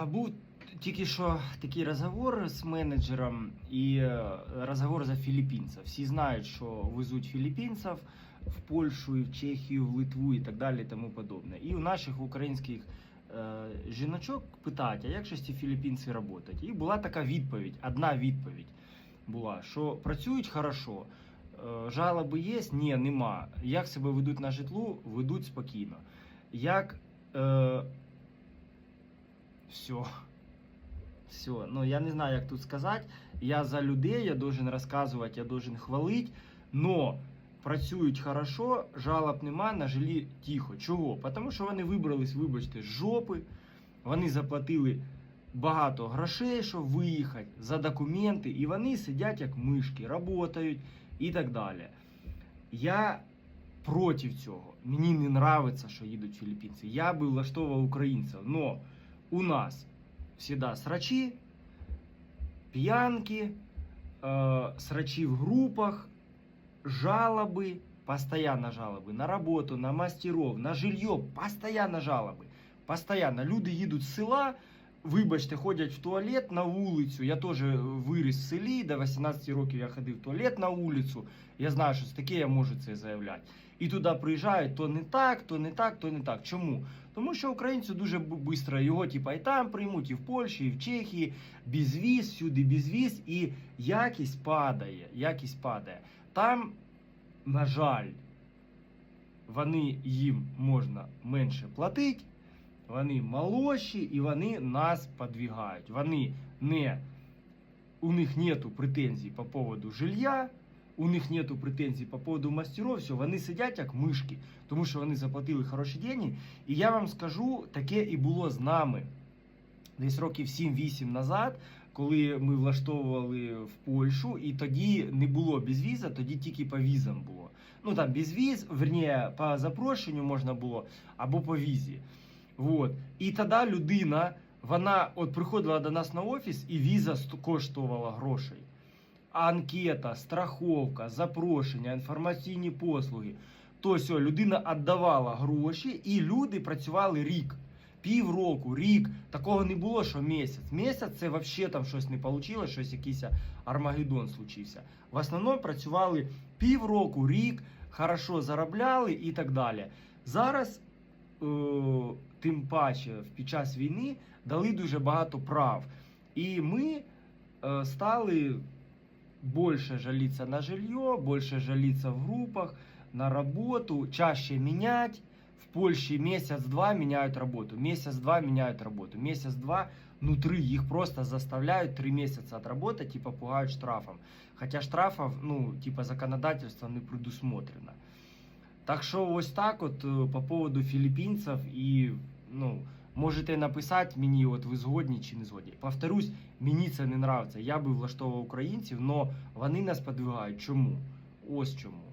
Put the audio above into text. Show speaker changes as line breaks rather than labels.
Був тільки що такий розговор з менеджером і е, розговор за філіппінців. Всі знають, що везуть філіппінців в Польщу, і в Чехію, в Литву і так далі, і тому подобне. І у наших українських е, жіночок питають, а як ж ці філіппінці працюють? І була така відповідь, одна відповідь була, що працюють хорошо, е, жалоби є? Ні, нема. Як себе ведуть на житлу? Ведуть спокійно. Як е, все. Все. Ну, я не знаю, як тут сказати. Я за людей, я должен розказувати, я должен хвалити, но працюють хорошо, жалоб нема, на жилі тихо. Чого? Тому що вони вибрались, вибачте, з жопи, вони заплатили багато грошей, щоб виїхати, за документи, і вони сидять як мишки, працюють і так далі. Я проти цього. Мені не нравиться, що їдуть філіппінці. Я би влаштовував українців. Но у нас всегда срачи, пьянки, э, срачи в группах, жалобы, постоянно жалобы на работу, на мастеров, на жилье, постоянно жалобы. Постоянно. Люди їдуть з села, вибачте, ходять в туалет на вулицю. Я теж виріс в селі, до 18 років я ходив в туалет на вулицю. Я знаю, що таке я можу це заявляти. І туди приїжджають то не так, то не так, то не так. Чому? Тому що українці дуже швидко його типа, і там приймуть, і в Польщі, і в Чехії, безвіз, всюди безвіз, і якість падає. Якість падає. Там, на жаль, вони їм можна менше платити, вони молодші і вони нас подвигають. Вони не у них нету претензій по поводу жилья, у них нету претензій по поводу мастеров, все, вони сидять як мишки, тому що вони заплатили хороші деньги. І я вам скажу, таке і було з нами десь років 7-8 назад, коли ми влаштовували в Польщу, і тоді не було безвіза, тоді тільки по візам було. Ну там безвіз, верніше, по запрошенню можна було або по візі. Вот. І тоді людина, вона от приходила до нас на офіс, і віза коштувала грошей. Анкета, страховка, запрошення, інформаційні послуги. То все, людина віддавала гроші, і люди працювали рік. Півроку, рік. Такого не було, що місяць. Місяць це взагалі там щось не вийшло, щось якийсь Армагеддон случився. В основному працювали півроку, рік, хорошо заробляли і так далі. Зараз, е, тим паче, в- під час війни дали дуже багато прав. І ми е, стали больше жалиться на жилье, больше жалиться в группах, на работу, чаще менять. В Польше месяц-два меняют работу, месяц-два меняют работу, месяц-два внутри их просто заставляют три месяца отработать и попугают штрафом. Хотя штрафов, ну, типа законодательства не предусмотрено. Так що ось так от е, по поводу філіппінців і ну, можете написати мені, от ви згодні чи не згодні. Повторюсь, мені це не нравиться. Я би влаштовував українців, але вони нас подвигають. Чому? Ось чому.